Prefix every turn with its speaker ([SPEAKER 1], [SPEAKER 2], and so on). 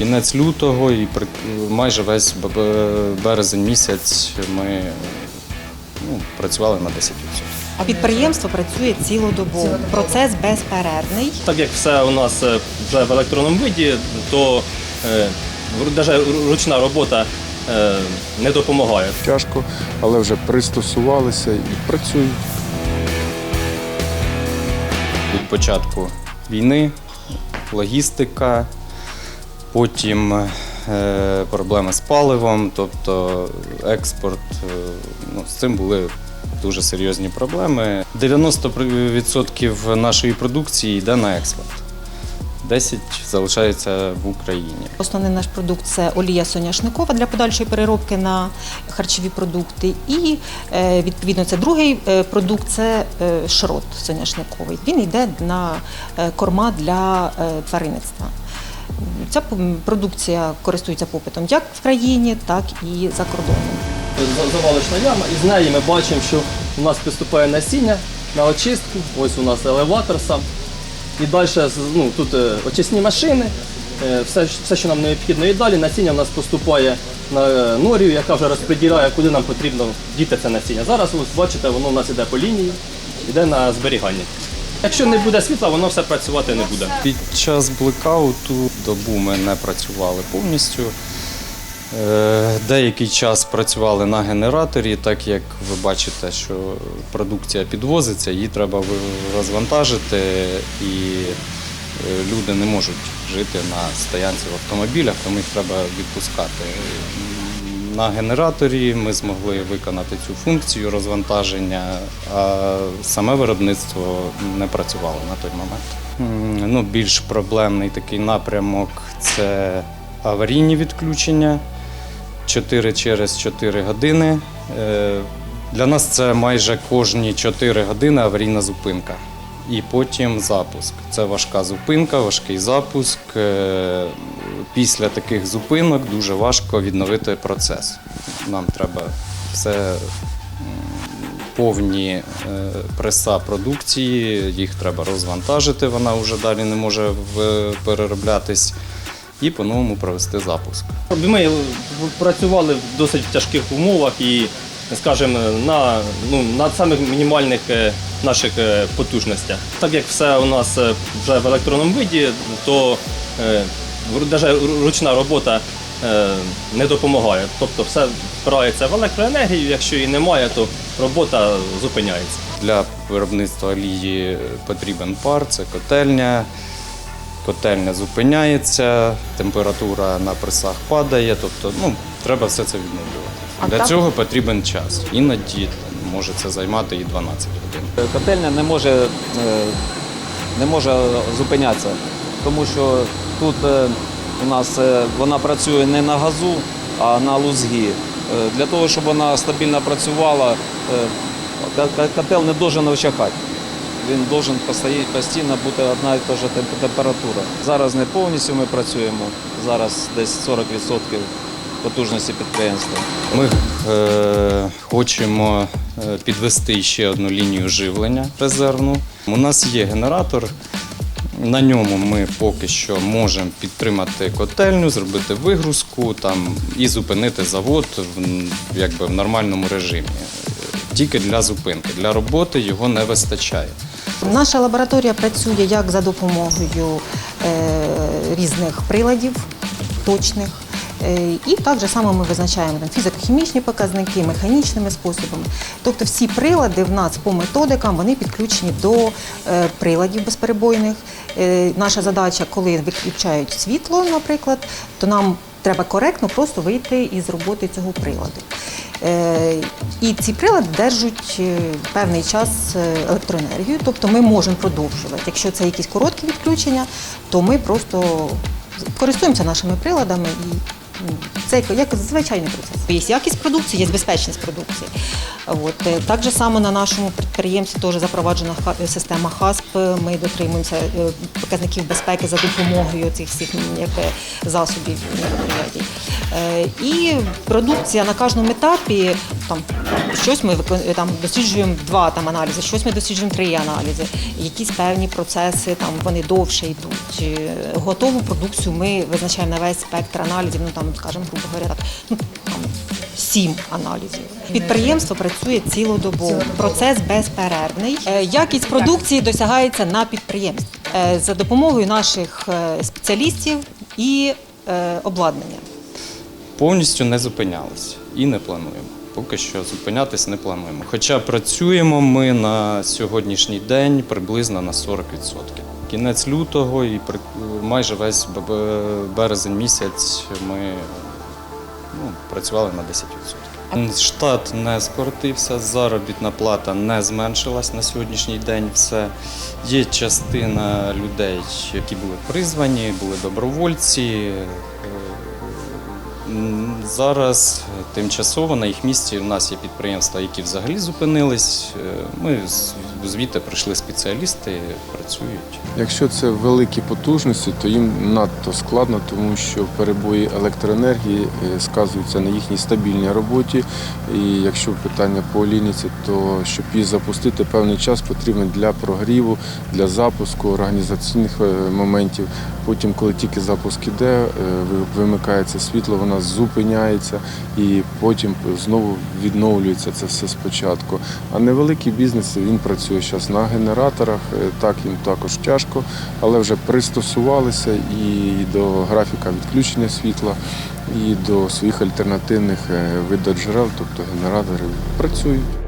[SPEAKER 1] Кінець лютого і майже весь березень місяць ми ну, працювали на 10%.
[SPEAKER 2] А підприємство працює цілодобово. Процес безперервний.
[SPEAKER 3] Так як все у нас е, вже в електронному виді, то е, навіть ручна робота е, не допомагає.
[SPEAKER 4] Тяжко, але вже пристосувалися і працюють.
[SPEAKER 1] Від початку війни, логістика, потім е, проблеми з паливом, тобто експорт. е, ну, з цим були дуже серйозні проблеми. 90% нашої продукції йде на експорт. 10 залишається в Україні.
[SPEAKER 2] Основний наш продукт це олія соняшникова для подальшої переробки на харчові продукти. І е, відповідно це другий продукт це шрот соняшниковий. Він йде на корма для тваринництва. Ця продукція користується попитом як в країні, так і за кордоном.
[SPEAKER 3] За- Завалочна яма, і з неї ми бачимо, що у нас поступає насіння на очистку. Ось у нас елеватор сам. І далі ну, тут е, очисні машини, е, все, все, що нам необхідно. І далі насіння у нас поступає на е, норію, яка вже розподіляє, куди нам потрібно діти це насіння. Зараз ось бачите, воно у нас іде по лінії, йде на зберігання. Якщо не буде світла, воно все працювати не буде.
[SPEAKER 1] Під час блекауту добу ми не працювали повністю. Е, Деякий час працювали на генераторі, так як ви бачите, що продукція підвозиться, її треба розвантажити, і е, люди не можуть жити на стоянці в автомобілях, тому їх треба відпускати. На генераторі ми змогли виконати цю функцію розвантаження, а саме виробництво не працювало на той момент. Ну, більш проблемний такий напрямок це аварійні відключення 4 через 4 години. Е, Для нас це майже кожні 4 години аварійна зупинка. І потім запуск. Це важка зупинка, важкий запуск. Е, Після таких зупинок дуже важко відновити процес. Нам треба все повні е, преса продукції, їх треба розвантажити, вона вже далі не може перероблятись, і по-новому провести запуск.
[SPEAKER 3] Ми працювали в досить тяжких умовах і, скажімо, на, ну, на самих мінімальних е, наших е, потужностях. Так як все у нас е, вже в електронному виді, то е, навіть ручна робота е, не допомагає. Тобто все впирається в електроенергію, якщо її немає, то робота зупиняється.
[SPEAKER 1] Для виробництва олії потрібен пар, це котельня. Котельня зупиняється, температура на пресах падає, тобто ну, треба все це відновлювати.
[SPEAKER 2] А
[SPEAKER 1] Для
[SPEAKER 2] так-
[SPEAKER 1] цього потрібен час. Іноді може це займати і 12 годин.
[SPEAKER 5] Котельня не може, е, не може зупинятися, тому що тут е, у нас е, вона працює не на газу, а на лузгі. Е, Для того, щоб вона стабільно працювала, котел не має вичахати. Він має постійно бути одна і та ж температура. Зараз не повністю ми працюємо, зараз десь 40% потужності підприємства.
[SPEAKER 1] Ми е, хочемо підвести ще одну лінію живлення резервну. У нас є генератор. На ньому ми поки що можемо підтримати котельню, зробити вигрузку там, і зупинити завод в, якби, в нормальному режимі. Тільки для зупинки. Для роботи його не вистачає.
[SPEAKER 2] Наша лабораторія працює як за допомогою е, різних приладів точних. Е, І так же само ми визначаємо там, фізико-хімічні показники, механічними способами. Тобто всі прилади в нас по методикам вони підключені до е, приладів безперебойних. Е, Наша задача, коли виключають світло, наприклад, то нам треба коректно просто вийти із роботи цього приладу. І ці прилади держать певний час електроенергію, тобто ми можемо продовжувати. Якщо це якісь короткі відключення, то ми просто користуємося нашими приладами і це як- звичайний процес. Є якість продукції, є безпечність продукції. От е, так же само на нашому підприємстві теж запроваджена система ХАСП. Ми дотримуємося е, показників безпеки за допомогою цих всіх е, засобів мероприятій. Е, І продукція на кожному етапі там щось ми там досліджуємо два там аналізи, щось ми досліджуємо три аналізи. Якісь певні процеси там вони довше йдуть. Готову продукцію ми визначаємо на весь спектр аналізів. Ну там, скажімо, грубо говоря, так ну там сім аналізів. Підприємство працює цілодобово. Процес безперервний. Е, Якість продукції досягається на підприємстві е, за допомогою наших спеціалістів і обладнання.
[SPEAKER 1] Повністю не зупинялися і не плануємо. Поки що зупинятись не плануємо. Хоча працюємо ми на сьогоднішній день приблизно на 40%. Кінець лютого і майже весь березень місяць ми ну, працювали на 10%. Штат не скоротився, заробітна плата не зменшилась на сьогоднішній день. Все є частина людей, які були призвані, були добровольці. Е, Зараз тимчасово на їх місці у нас є підприємства, які взагалі зупинились. Е, Ми звідти прийшли спеціалісти, працюють.
[SPEAKER 4] Якщо це великі потужності, то їм надто складно, тому що перебої електроенергії е, сказуються на їхній стабільній роботі. І якщо питання по лініці, то щоб її запустити, певний час потрібен для прогріву, для запуску організаційних е, моментів. Потім, коли тільки запуск іде, е, вимикається світло, вона зупиняється і потім знову відновлюється це все спочатку. А невеликий бізнес він працює зараз на генераторах. е, Так їм також тяжко, але вже пристосувалися і до графіка відключення світла, і до своїх альтернативних е, видів джерел, тобто генератори працюють.